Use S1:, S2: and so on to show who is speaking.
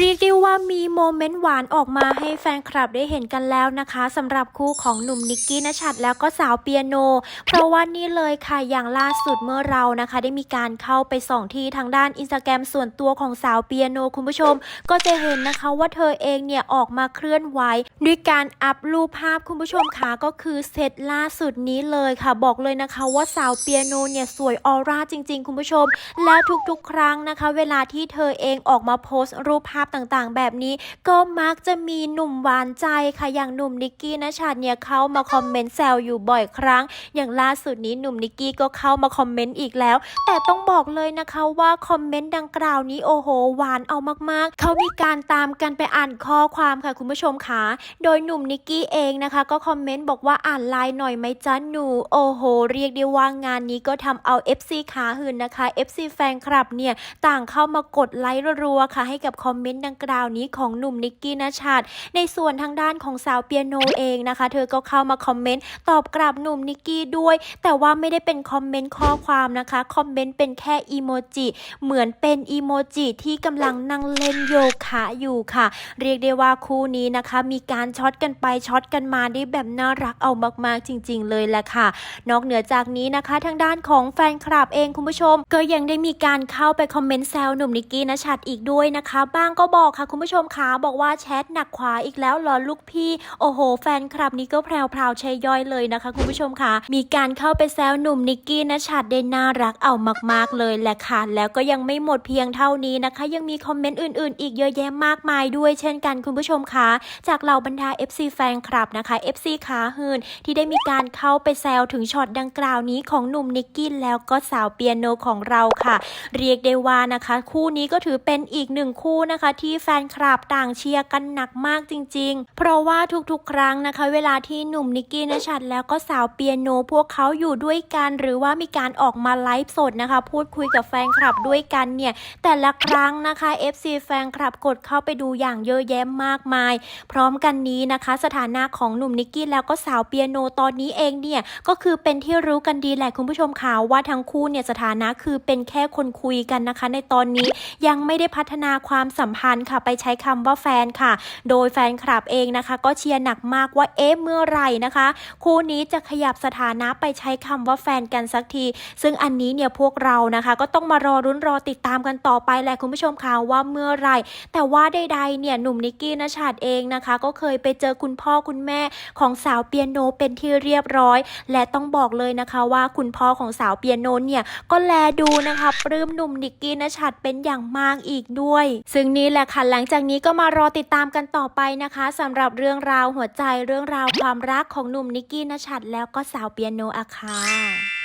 S1: เรียกได้ว่ามีโมเมนต์หวานออกมาให้แฟนคลับได้เห็นกันแล้วนะคะสำหรับคู่ของหนุ่มนิกกี้นชัดแล้วก็สาวเปียโน เพราะว่านี่เลยค่ะอย่างล่าสุดเมื่อเรานะคะ ได้มีการเข้าไปส่องที่ทางด้านอินสตาแกรมส่วนตัวของสาวเปียโนคุณผู้ชม ก็จะเห็นนะคะว่าเธอเองเนี่ยออกมาเคลื่อนไหวด้วยการอัพรูปภาพคุณผู้ชมค่ะก็คือเซตล่าสุดนี้เลยค่ะ บอกเลยนะคะว่าสาวเปียโนเนี่ยสวยออร่าจริง ๆ คุณผู้ชม แล้วทุกๆ ครั้งนะคะ เวลาที่เธอเองออกมาโพสต์รูปภาพต่างๆ แบบนี้ ก็มักจะมีหนุ่มหวานใจค่ะอย่างหนุ่มนิกกี้นะชัดเนี่ยเข้ามาคอมเมนต์แซวอยู่บ่อยครั้ง อย่างล่าสุดนี้หนุ่มนิกกี้ก็เข้ามาคอมเมนต์อีกแล้ว แต่ต้องบอกเลยนะคะว่าคอมเมนต์ดังกล่าวนี้โอ้โหหวานเอามากๆ เขามีการตามกันไปอ่านข้อความค่ะคุณผู้ชมค่ะโดยหนุ่มนิกกี้เองนะคะ ก็คอมเมนต์บอกว่าอ่านไลน์หน่อยไหมจ๊ะหนูโอ้โห เรียกได้ว่างานนี้ก็ทำเอา FC ขาหืนนะคะ FC แฟนคลับเนี่ยต่างเข้ามากดไลค์รัวๆค่ะให้กับคอมเมนต์ดังกล่าวนี้ของหนุ่มนิกกี้นชัดในส่วนทางด้านของสาวเปียโนเองนะคะ เธอก็เข้ามาคอมเมนต์ตอบกลับหนุ่มนิกกี้ด้วย แต่ว่าไม่ได้เป็นคอมเมนต์ข้อความนะคะคอมเมนต์เป็นแค่อีโมจิเหมือนเป็นอีโมจิที่กำลังนั่งเล่นโยคะอยู่ค่ะ เรียกได้ว่าคู่นี้นะคะ มีการช็อตกันไปช็อตกันมาได้แบบน่ารักเอามากๆจริง ๆ เลยแหละค่ะ นอกเหนือจากนี้นะคะ ทางด้านของแฟนคลับเองคุณผู้ชม ก็ยังได้มีการเข้าไปคอมเมนต์แซวหนุ่มนิกกี้นชัดอีกด้วยนะคะ บ้างก็บอกค่ะคุณผู้ชมคะบอกว่าแชทหนักขวาอีกแล้วหรอลูกพี่ โอ้โห แฟนคลับนี้ก็แพรวๆใช้ย่อยเลยนะคะ คุณผู้ชมคะมีการเข้าไปแซวหนุ่มนิกกี้นะชัดได้น่ารักเอามาก ๆ เลยแหละค่ะ แล้วก็ยังไม่หมดเพียงเท่านี้นะคะ ยังมีคอมเมนต์อื่นๆ อีกเยอะแยะมากมายด้วยเช่นกันคุณผู้ชมคะจากเหล่าบรรดา FC แฟนคลับนะคะ FC ขาหืนที่ได้มีการเข้าไปแซวถึงช็อตดังกล่าวนี้ของหนุ่มนิกกี้แล้วก็สาวเปียโนของเราค่ะ เรียกได้ว่านะคะ คู่นี้ก็ถือเป็นอีกหนึ่งคู่นะคะที่แฟนคลับต่างเชียร์กันหนักมากจริง ๆ เพราะว่าทุกๆ ครั้งนะคะ เวลาที่หนุ่มนิกกี้นชัดแล้วก็สาวเปียโน พวกเขาอยู่ด้วยกันหรือว่ามีการออกมาไลฟ์สดนะคะ พูดคุยกับแฟนคลับด้วยกันเนี่ย แต่ละครั้งนะคะ FC แฟนคลับกดเข้าไปดูอย่างเยอะแยะมากมาย พร้อมกันนี้นะคะ สถานะของหนุ่มนิกกี้แล้วก็สาวเปียโนตอนนี้เองเนี่ยก็คือเป็นที่รู้กันดีแหละคุณผู้ชมค่ะว่าทั้งคู่เนี่ยสถานะคือเป็นแค่คนคุยกันนะคะ ในตอนนี้ยังไม่ได้พัฒนาความสัมพันธ์ค่ะ ไปใช้คำว่าแฟนค่ะ โดยแฟนคลับเองนะคะ ก็เชียร์หนักมากว่าเอ๊ะเมื่อไหร่นะคะ คู่นี้จะขยับสถานะไปใช้คำว่าแฟนกันสักที ซึ่งอันนี้เนี่ยพวกเรานะคะ ก็ต้องมารอรุ้นรอติดตามกันต่อไปแหละคุณผู้ชมค่ะว่าเมื่อไหร่ แต่ว่าใดๆเนี่ยหนุ่มนิกกี้นชัดเองนะคะ ก็เคยไปเจอคุณพ่อคุณแม่ของสาวเปียโนเป็นที่เรียบร้อย และต้องบอกเลยนะคะว่าคุณพ่อของสาวเปียโนเนี่ยก็แลดูนะคะปลื้มหนุ่มนิกกี้นชัดเป็นอย่างมากอีกด้วย ซึ่งนี่แหละค่ะหลังจากนี้ก็มารอติดตามกันต่อไปนะคะสำหรับเรื่องราวหัวใจเรื่องราวความรักของหนุ่มนิกกี้นชัดแล้วก็สาวเปียโนอาคา